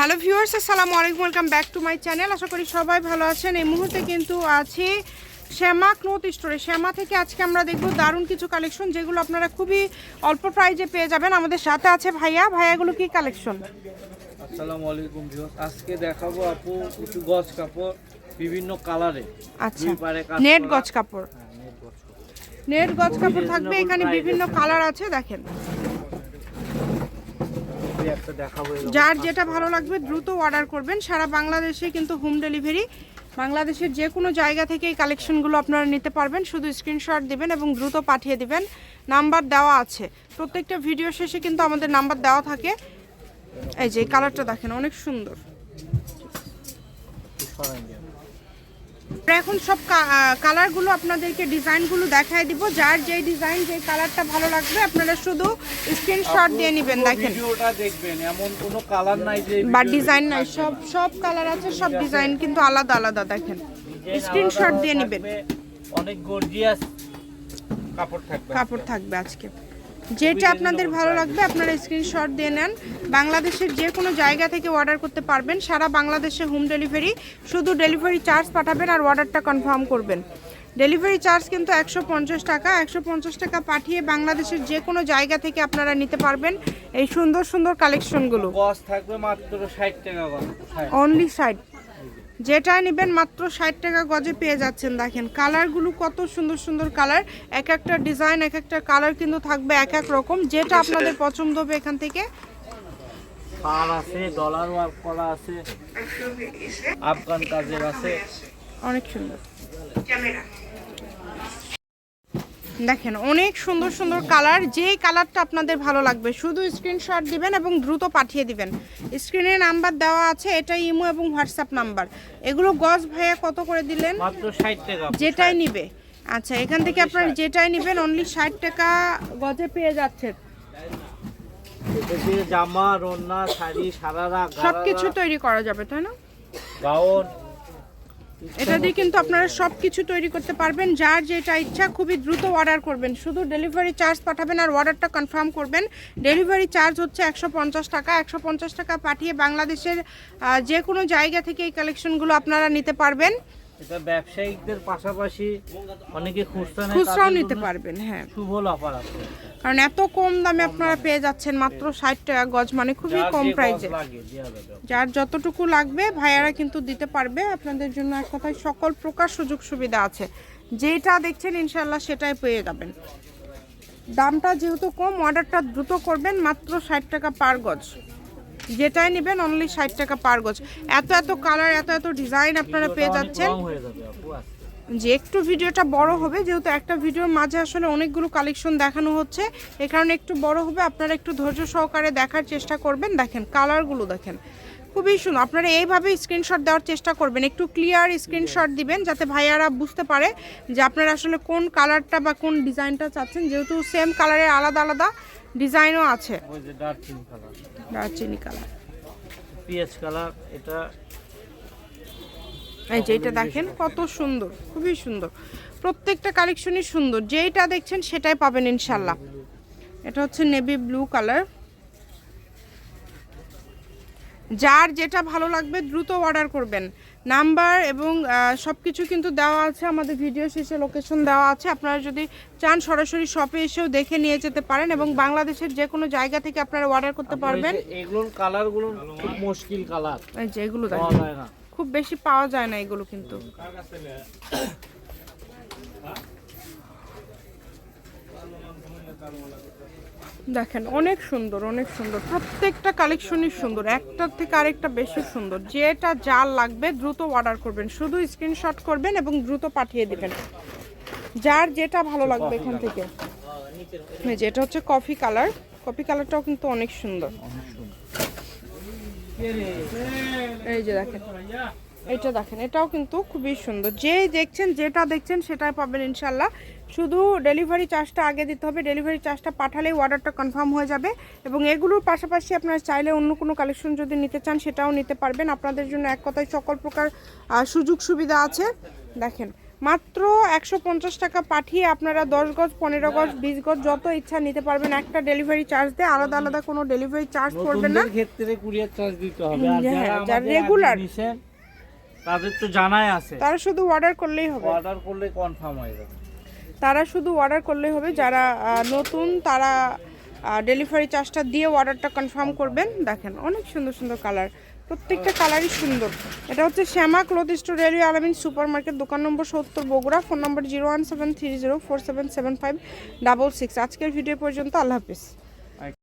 Hello viewers আসসালামু আলাইকুম welcome back to my channel. আশা করি সবাই ভালো আছেন। এই মুহূর্তে কিন্তু আছি শ্যামা ক্লোথ স্টোরে। শ্যামা থেকে আজকে আমরা দেখব দারুণ কিছু কালেকশন যেগুলো আপনারা খুবই অল্প প্রাইজে পেয়ে যাবেন। আমাদের সাথে আছে ভাইয়া। ভাইয়াগুলো কি কালেকশন? আসসালামু আলাইকুম ভিউয়ার্স। আজকে দেখাবো আপু কিছু গজ কাপড় বিভিন্ন কালারে। আচ্ছা। নেট হ্যাঁ, net গজ কাপড়। নেট গজ কাপড় থাকবে এখানে বিভিন্ন কালার আছে দেখেন এই একটা দেখাবো এরকম যার যেটা ভালো লাগবে দ্রুত অর্ডার করবেন। সারা বাংলাদেশে কিন্তু হোম ডেলিভারি বাংলাদেশের যে কোনো জায়গা থেকে এই কালেকশনগুলো আপনারা নিতে পারবেন। শুধু স্ক্রিনশট দেবেন এবং দ্রুত পাঠিয়ে দেবেন। নাম্বার দেওয়া আছে। প্রত্যেকটা ভিডিও শেষে কিন্তু আমাদের নাম্বার দেওয়া থাকে। এই যে কালারটা দেখেন অনেক সুন্দর একটু সরাই দিন। আমরা এখন সব কালারগুলো আপনাদেরকে ডিজাইনগুলো দেখায় দিব। যার যেই ডিজাইন যেই কালারটা ভালো লাগবে আপনারা শুধু স্ক্রিনশট দিয়ে নেবেন দেখেন। ভিডিওটা দেখবেন এমন কোনো কালার নাই যে বা ডিজাইন নাই সব সব কালার আছে সব ডিজাইন কিন্তু আলাদা আলাদা দেখেন। স্ক্রিনশট দিয়ে নেবেন। অনেক গর্জিয়াস কাপড় থাকবে কাপড় থাকবে আজকে। যেটা আপনাদের ভালো লাগবে আপনারা স্ক্রিনশট দিয়ে নেন। বাংলাদেশের যে কোনো জায়গা থেকে অর্ডার করতে পারবেন। সারা বাংলাদেশে হোম ডেলিভারি শুধু ডেলিভারি চার্জ পাঠাবেন আর অর্ডারটা কনফার্ম করবেন। ডেলিভারি চার্জ কিন্তু একশো পঞ্চাশ টাকা। একশো পঞ্চাশ টাকা পাঠিয়ে বাংলাদেশের যে কোনো জায়গা থেকে আপনারা নিতে পারবেন এই সুন্দর সুন্দর কালেকশনগুলো গজ থাকবে মাত্র ষাট টাকা গজ ষাট। যেটা নেবেন মাত্র ষাট টাকা গজে পেয়ে যাচ্ছেন দেখেন। কালারগুলো কত সুন্দর সুন্দর কালার। এক একটা ডিজাইন এক একটা কালার কিন্তু থাকবে এক এক রকম। যেটা আপনাদের পছন্দ হবে এখান থেকে। পার আছে ডলার ওয়ার্ক করা আছে আফগান কাজের আছে। অনেক সুন্দর। দেখেন অনেক সুন্দর সুন্দর কালার। যেই কালারটা আপনাদের ভালো লাগবে শুধু স্ক্রিনশট দিবেন এবং দ্রুত পাঠিয়ে দিবেন। স্ক্রিনে নাম্বার দেওয়া আছে এটা ইমো এবং হোয়াটসঅ্যাপ নাম্বার এগুলো গজ ভাইয়া কত করে দিলেন? মাত্র ষাট টাকা। যেটাই নিবে। আচ্ছা এখান থেকে আপনারা যেটাই নেবেন অনলি ষাট টাকা গজে পেয়ে যাচ্ছেন। জামা রন্না শাড়ি সারারা সব কিছু তৈরি করা যাবে তাই না? গাউন এটা দিয়ে কিন্তু আপনারা সব কিছু তৈরি করতে পারবেন। যার যেটা ইচ্ছা খুবই দ্রুত অর্ডার করবেন। শুধু ডেলিভারি চার্জ পাঠাবেন আর অর্ডারটা কনফার্ম করবেন। ডেলিভারি চার্জ হচ্ছে একশো পঞ্চাশ টাকা। একশো পঞ্চাশ টাকা পাঠিয়ে বাংলাদেশের যে কোনো জায়গা থেকে এই কালেকশনগুলো আপনারা নিতে পারবেন। এটা ব্যবসায়িকদের পাশাপাশি অনেকে খুচরা নেয়, খুচরাও নিতে পারবেন হ্যাঁ। শুভ অফার আছে। কারণ এত কম দামে আপনারা পেয়ে যাচ্ছেন মাত্র ষাট টাকা গজ মানে খুবই কম যাবে। যার যতটুকু লাগবে ভাইয়ারা কিন্তু দিতে পারবে। আপনাদের জন্য এক কথায় সকল প্রকার সুযোগ সুবিধা আছে। যেটা দেখছেন ইনশাল্লাহ সেটাই পেয়ে যাবেন। দামটা যেহেতু কম অর্ডারটা দ্রুত করবেন মাত্র ষাট টাকা পার গজ। যেটাই নেবেন অনলি ষাট টাকা পার গজ। এত এত কালার এত এত ডিজাইন আপনারা পেয়ে যাচ্ছেন। যে একটু ভিডিওটা বড় হবে যেহেতু একটা ভিডিওর মাঝে আসলে অনেকগুলো কালেকশন দেখানো হচ্ছে এ কারণে একটু বড় হবে। আপনারা একটু ধৈর্য সহকারে দেখার চেষ্টা করবেন। দেখেন কালারগুলো দেখেন খুবই সুন্দর। আপনারা এইভাবে স্ক্রিনশট দেওয়ার চেষ্টা করবেন একটু ক্লিয়ার স্ক্রিনশট দিবেন যাতে ভাইয়ারা বুঝতে পারে যে আপনারা আসলে কোন কালারটা বা কোন ডিজাইনটা চাচ্ছেন। যেহেতু সেম কালারের আলাদা আলাদা ডিজাইনও আছে। ওই যে ডার্ক পিঙ্ক কালার দারচিনি কালার পিএস কালার এটা এই যে এটা দেখেন কত সুন্দর খুবই সুন্দর। প্রত্যেকটা কালেকশনই সুন্দর। যেইটা দেখছেন সেটাই পাবেন ইনশাল্লাহ। এটা হচ্ছে নেভি ব্লু কালার যার যেটা ভালো লাগবে দ্রুত অর্ডার করবেন। নাম্বার এবং সব কিছু কিন্তু দেওয়া আছে আমাদের ভিডিও শেষে লোকেশন দেওয়া আছে। আপনারা যদি চান সরাসরি শপে এসেও দেখে নিয়ে যেতে পারেন এবং বাংলাদেশের যে কোনো জায়গা থেকে আপনারা অর্ডার করতে পারবেন। এগুলোর কালারগুলো খুব মুশকিল কালার এই যে এগুলো দেখেন। যায় না। খুব বেশি পাওয়া যায় না এগুলো কিন্তু। দেখেন, অনেক সুন্দর অনেক সুন্দর। প্রত্যেকটা কালেকশনই সুন্দর, একটার থেকে আরেকটা বেশি সুন্দর। যেটা যার লাগবে দ্রুত অর্ডার করবেন, শুধু স্ক্রিনশট করবেন এবং দ্রুত পাঠিয়ে দিবেন। যার যেটা ভালো লাগবে এখান থেকে। যে, এটা হচ্ছে কফি কালার কফি কালারটাও কিন্তু অনেক সুন্দর। এই যে দেখেন, এটা দেখেন, এটাও কিন্তু খুবই সুন্দর। যে দেখছেন, যেটা দেখছেন, সেটাই পাবেন ইনশাল্লাহ শুধু ডেলিভারি চার্জটা আগে দিতে হবে। ডেলিভারি চার্জটা পাঠালেই অর্ডারটা কনফার্ম হয়ে যাবে এবং এগুলোর পাশাপাশি আপনারা চাইলে অন্য কোনো কালেকশন যদি নিতে চান, সেটাও নিতে পারবেন। আপনাদের জন্য এক কথায় সকল প্রকার সুযোগ সুবিধা আছে। দেখেন মাত্র একশো পঞ্চাশ টাকা পাঠিয়ে আপনারা দশ গজ পনেরো গজ বিশ গজ যত ইচ্ছা নিতে পারবেন একটা ডেলিভারি চার্জ দিয়ে আলাদা আলাদা কোনো ডেলিভারি চার্জ পড়বে না। ক্ষেত্রে কুরিয়ার চার্জ দিতে হবে। আর হ্যাঁ, যারা তাদের তো জানাই আছে। তারা শুধু অর্ডার করলেই হবে। অর্ডার করলে কনফার্ম হয়ে যাবে। তারা শুধু অর্ডার করলেই হবে যারা নতুন তারা ডেলিভারি চার্জটা দিয়ে অর্ডারটা কনফার্ম করবেন। দেখেন অনেক সুন্দর সুন্দর কালার প্রত্যেকটা কালারই সুন্দর। এটা হচ্ছে Shyama cloth store railway Alamin super market দোকান নম্বর সত্তর Bogura, phone number zero one seven three zero four seven seven five double six. আজকের ভিডিও পর্যন্ত আল্লাহ হাফিজ।